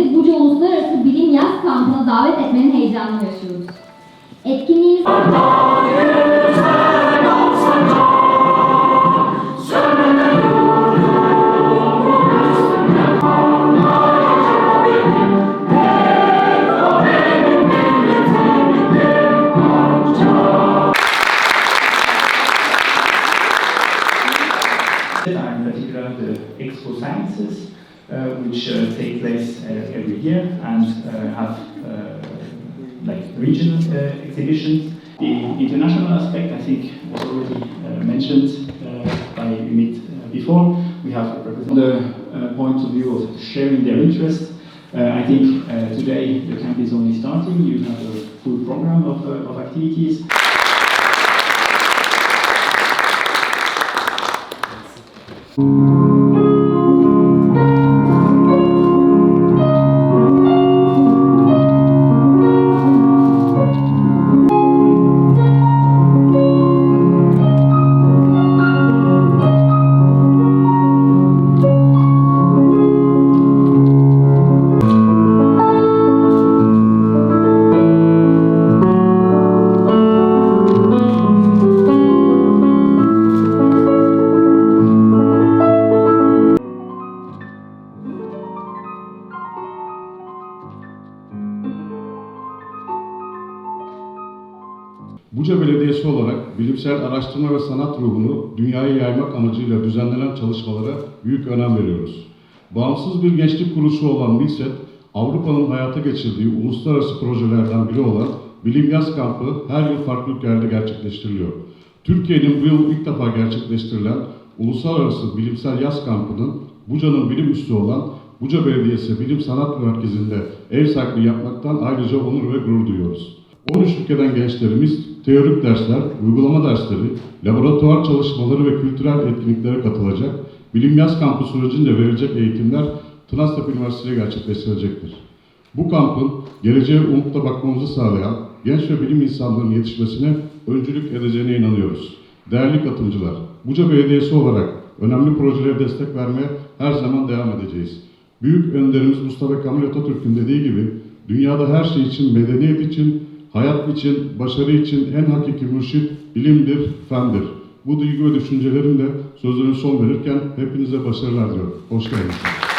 sizi Buca Uluslararası Bilim Yaz Kampı'na davet etmenin heyecanını yaşıyoruz. Etkinliğimiz... Expo Sciences, which uh, take place uh, every year and uh, have uh, like regional uh, exhibitions. The international aspect, I think, was already uh, mentioned uh, by Ümit uh, before. We have the uh, point of view of sharing their interest. Uh, I think uh, today the camp is only starting. You have a full program of, uh, of activities. Buca Belediyesi olarak bilimsel araştırma ve sanat ruhunu dünyaya yaymak amacıyla düzenlenen çalışmalara büyük önem veriyoruz. Bağımsız bir gençlik kuruluşu olan BİLSET, Avrupa'nın hayata geçirdiği uluslararası projelerden biri olan Bilim Yaz Kampı her yıl farklı ülkelerde gerçekleştiriliyor. Türkiye'nin bu yıl ilk defa gerçekleştirilen Uluslararası Bilimsel Yaz Kampı'nın Buca'nın bilim üssü olan Buca Belediyesi Bilim Sanat Merkezi'nde ev sahipliği yapmaktan ayrıca onur ve gurur duyuyoruz. 13 ülkeden gençlerimiz teorik dersler, uygulama dersleri, laboratuvar çalışmaları ve kültürel etkinliklere katılacak. Bilim Yaz Kampı sürecince verilecek eğitimler Tınaztepe Üniversitesi'ne gerçekleştirecektir. Bu kampın geleceğe umutla bakmamızı sağlayan genç ve bilim insanlarının yetişmesine öncülük edeceğine inanıyoruz. Değerli katılımcılar, Buca Belediyesi olarak önemli projelere destek vermeye her zaman devam edeceğiz. Büyük önderimiz Mustafa Kemal Atatürk'ün dediği gibi dünyada her şey için, medeniyet için, hayat için, başarı için en hakiki mürşit bilimdir, fendir. Bu duygu ve düşüncelerimle sözlerine son verirken hepinize başarılar diliyorum. Hoş geldiniz.